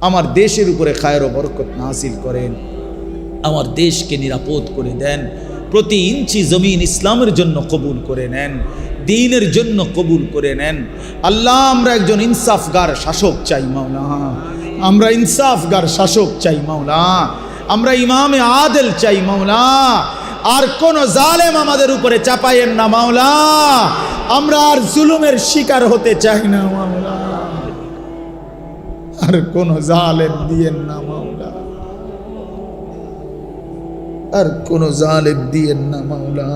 আমার দেশের উপরে খায়ের ও বরকত নাসিল করেন। আমার দেশকে নিরাপদ করে দেন। প্রতি ইঞ্চি জমিন ইসলামের জন্য কবুল করে নেন। দিনের জন্য কবুল করে নেন। আল্লাহ, আমরা একজন ইনসাফগার শাসক চাই মাওলা আমরা ইনসাফগার শাসক চাই মাওলা আমরা ইমামে আদেল চাই মাওলা আর কোন জালেম আমাদের উপরে চাপাইয়েন না মাওলা আমরা আর জুলুমের শিকার হতে চাই না মাওলা আর কোন জালেম দিয়েন না মাওলা আর কোন জালেম দিয়েন না মাওলা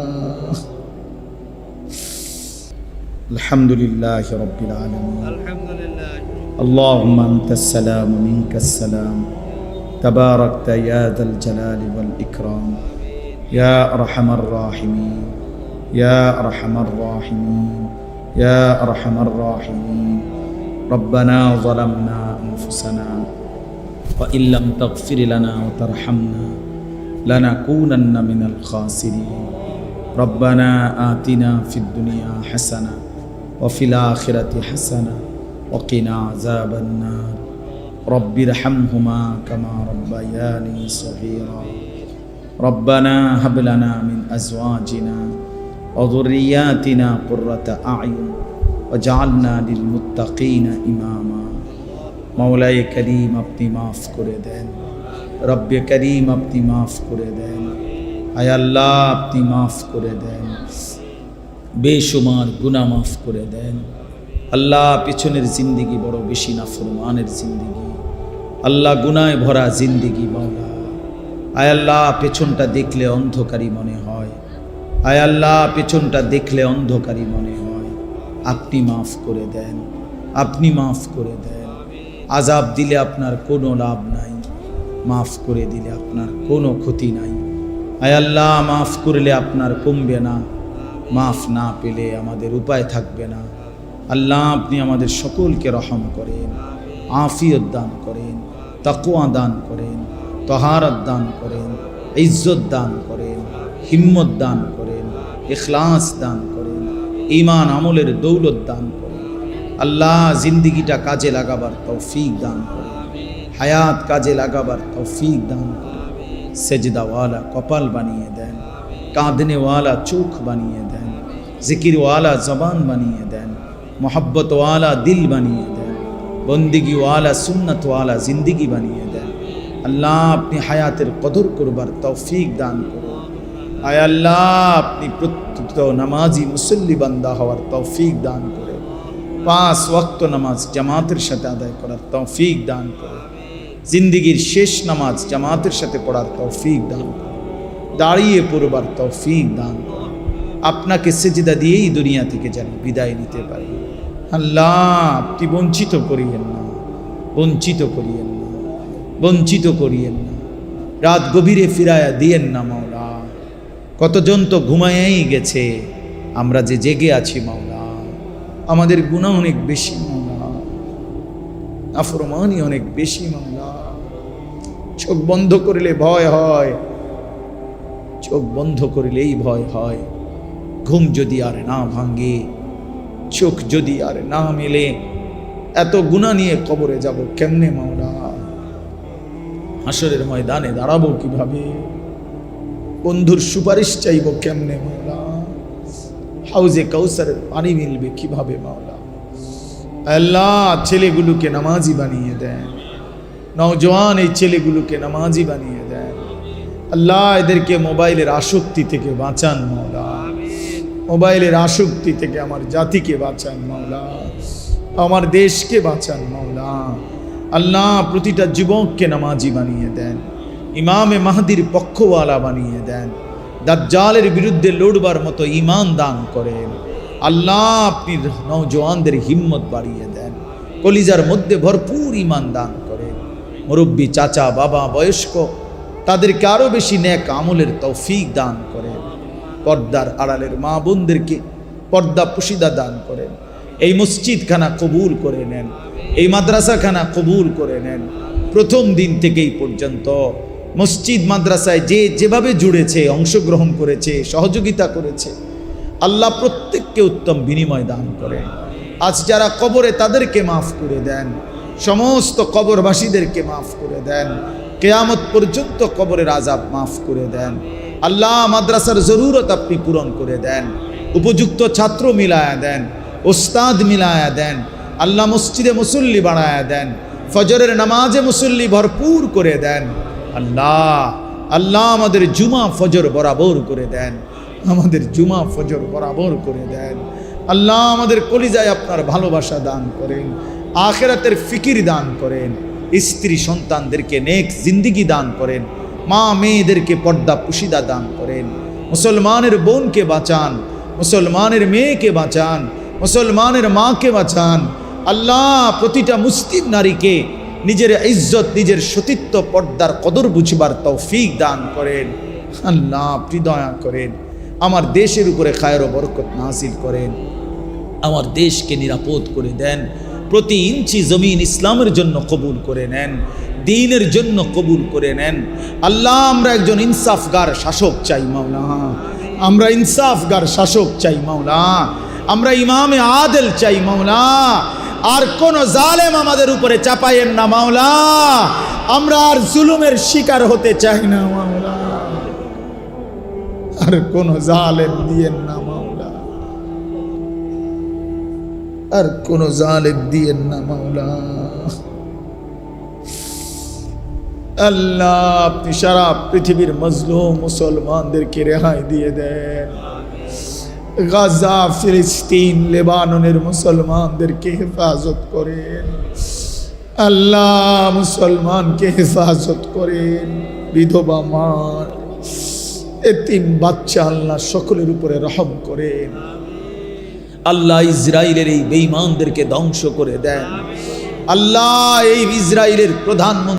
আলহামদুলিল্লাহ রব্বিল আলামিন الحمد لله اللهم انت السلام ومنك السلام تباركت يا ذا الجلال والاكرام يا ارحم الراحمين يا ارحم الراحمين يا ارحم الراحمين ربنا ظلمنا أنفسنا وإن لم تغفر لنا وترحمنا لنكونن من الخاسرين. ربنا آتنا في الدنيا حسنة وفي الآخرة حسنة وقنا عذاب النار. رب ارحمهما كما ربياني صغيرا. ربنا هب لنا من أزواجنا وذرياتنا قرة أعين জালনা লিল মুত্তাকিনা ইমামা মাওলায় করিম আপনি মাফ করে দেন। রব্বে করিম আপনি মাফ করে দেন। আল্লাহ, আপনি মাফ করে দেন। বেসুমার গুণা মাফ করে দেন। আল্লাহ, পিছনের জিন্দিগি বড় বেশি না, ফরমানের জিন্দিগি। আল্লাহ গুনায় ভরা জিন্দিগি মাওলা আয় আল্লাহ, পেছনটা দেখলে অন্ধকারী মনে হয়। আয় আল্লাহ, পেছনটা দেখলে অন্ধকারী মনে হয়। আপনি মাফ করে দেন। আপনি মাফ করে দেন। আজাব দিলে আপনার কোনো লাভ নাই। মাফ করে দিলে আপনার কোনো ক্ষতি নাই। আল্লাহ, মাফ করলে আপনার কমবে না। মাফ না পেলে আমাদের উপায় থাকবে না। আল্লাহ, আপনি আমাদের সকলকে রহম করেন। আফিয়ত দান করেন। তাকুয়া দান করেন। তহারত দান করেন। ইজ্জত দান করেন। হিম্মত দান করেন। ইখলাস দান করেন। ইমান আমলের দৌলত দান করেন আল্লাহ জিন্দিগিটা কাজে লাগাবার তৌফিক দান করেন হায়াত কাজে লাগাবার তৌফিক দান করেন সেজদাওয়ালা কপাল বানিয়ে দেন। কাঁদনেওয়ালা চোখ বানিয়ে দেন। জিকিরওয়ালা জবান বানিয়ে দেন। মোহব্বতওয়ালা দিল বানিয়ে দেন। বন্দিগিওয়ালা সুন্নতওয়ালা জিন্দিগি বানিয়ে দেন। আল্লাহ আপনি হায়াতের কদর করবার তৌফিক দান করুন আয় আল্লাহ, আপনি প্রত্যুত নামাজি মুসল্লি বান্দা হওয়ার তৌফিক দান করে। পাঁচ ওয়াক্ত নামাজ জামাতের সাথে আদায় করার তৌফিক দান করে। জিন্দিগির শেষ নামাজ জামাতের সাথে পড়ার তৌফিক দান করে। দাঁড়িয়ে পড়বার তৌফিক দান করে। আপনাকে সেজিদা দিয়েই দুনিয়া থেকে যেন বিদায় নিতে পারি। আল্লাহ, আপনি বঞ্চিত করিয়েন না, বঞ্চিত করিয়েন না, বঞ্চিত করিয়েন না। রাত গভীরে ফিরায়া দিয়েন না মাওলা। কতজন তো ঘুমাইয়াই গেছে? আমরা যে জেগে আছি, মাওলা। আমাদের গুণা অনেক বেশি, মাওলা। আফরমানি অনেক বেশি, মাওলা। চোখ বন্ধ করলে ভয় হয়। চোখ বন্ধ করিলেই ভয় হয়। ঘুম যদি আর না ভাঙ্গে চোখ যদি আর না মেলে, এত গুণা নিয়ে কবরে যাব কেমনে, মাওলা? হাসরের ময়দানে দাঁড়াবো কীভাবে? বন্ধুর সুপারিশ চাইব কেমনে, মাওলা? হাউজে কাউসারের পানি মিলবে কীভাবে, মাওলা? আল্লাহ, ছেলেগুলোকে নামাজি বানিয়ে দেন। নওজওয়ান এই ছেলেগুলোকে নামাজি বানিয়ে দেন। আল্লাহ, এদেরকে মোবাইলের আসক্তি থেকে বাঁচান, মাওলা। মোবাইলের আসক্তি থেকে আমার জাতিকে বাঁচান, মাওলা। আমার দেশকে বাঁচান, মাওলা। আল্লাহ, প্রতিটা যুবককে নামাজি বানিয়ে দেন। ইমামে মাহাদির পক্ষওয়ালা বানিয়ে দেন। দাজ্জালের বিরুদ্ধে লড়বার মতো ইমান দান করেন। আল্লাহ আপনি নৌজওয়ানদের হিম্মত বাড়িয়ে দেন। কলিজার মধ্যে ভরপুর ইমান দান করেন। মুরব্বী চাচা, বাবা বয়স্ক, তাদেরকে আরও বেশি ন্যাক আমলের তৌফিক দান করেন। পর্দার আড়ালের মা বোনদেরকে পর্দা পুশিদা দান করেন। এই মসজিদখানা কবুল করে নেন। এই মাদ্রাসাখানা কবুল করে নেন। প্রথম দিন থেকেই পর্যন্ত মসজিদ, মাদ্রাসায় যে যেভাবে জুড়েছে, অংশগ্রহণ করেছে, সহযোগিতা করেছে, আল্লাহ প্রত্যেককে উত্তম বিনিময় দান করেন। আজ যারা কবরে তাদেরকে মাফ করে দেন, সমস্ত কবরবাসীদেরকে মাফ করে দেন, কেয়ামত পর্যন্ত কবরের আজাব মাফ করে দেন। আল্লাহ মাদ্রাসার জরুরত আপনি পূরণ করে দেন, উপযুক্ত ছাত্র মিলায়া দেন, ওস্তাদ মিলায়া দেন, আল্লাহ মসজিদে মুসল্লি বাড়ায়া দেন, ফজরের নামাজে মুসল্লি ভরপুর করে দেন। আল্লাহ আল্লাহ আমাদের জুমা ফজর বরাবর করে দেন। আমাদের জুমা ফজর বরাবর করে দেন। আল্লাহ আমাদের কলিজায় আপনার ভালোবাসা দান করেন, আখেরাতের ফিকির দান করেন, স্ত্রী সন্তানদেরকে নেক জিন্দিগি দান করেন, মা মেয়েদেরকে পর্দা পুশিদা দান করেন। মুসলমানের বোনকে বাঁচান, মুসলমানের মেয়েকে বাঁচান, মুসলমানের মাকে বাঁচান। আল্লাহ প্রতিটা মুসলিম নারীকে নিজের ইজ্জত, নিজের সতীত্ব পর্দার কদর বুঝবার তৌফিক দান করেন। আল্লাহ আপনি দয়া করেন। আমার দেশের উপরে খায়ের বরকত নাসিল করেন। আমার দেশকে নিরাপদ করে দেন। প্রতি ইঞ্চি জমিন ইসলামের জন্য কবুল করে নেন। দিনের জন্য কবুল করে নেন। আল্লাহ, আমরা একজন ইনসাফগার শাসক চাই মাওলা। আমরা ইনসাফগার শাসক চাই মাওলা। আমরা ইমামে আদেল চাই মাওলা। আর কোন জালেম আমাদের উপরে চাপাইয়েন না, মাওলা। আমরা আর জুলুমের শিকার হতে চাই না, মাওলা। আর কোন জালেম দিয়েন না, মাওলা। আর কোন জালেম দিয়েন না, মাওলা। আল্লাহ, আপনি সারা পৃথিবীর মজলুম মুসলমানদেরকে রেহাই দিয়ে দেন। গাজা, ফিলিস্তিন, লেবাননের মুসলমানদেরকে হেফাজত করেন। আল্লাহ মুসলমানকে হেফাজত করেন। বিধবা মার এতিম বাচ্চা আল্লাহ সকলের উপরে রহম করেন। আল্লাহ ইসরায়েলের এই বেঈমানদেরকে ধ্বংস করে দেন। আল্লাহ এই ইসরায়েলের প্রধানমন্ত্রী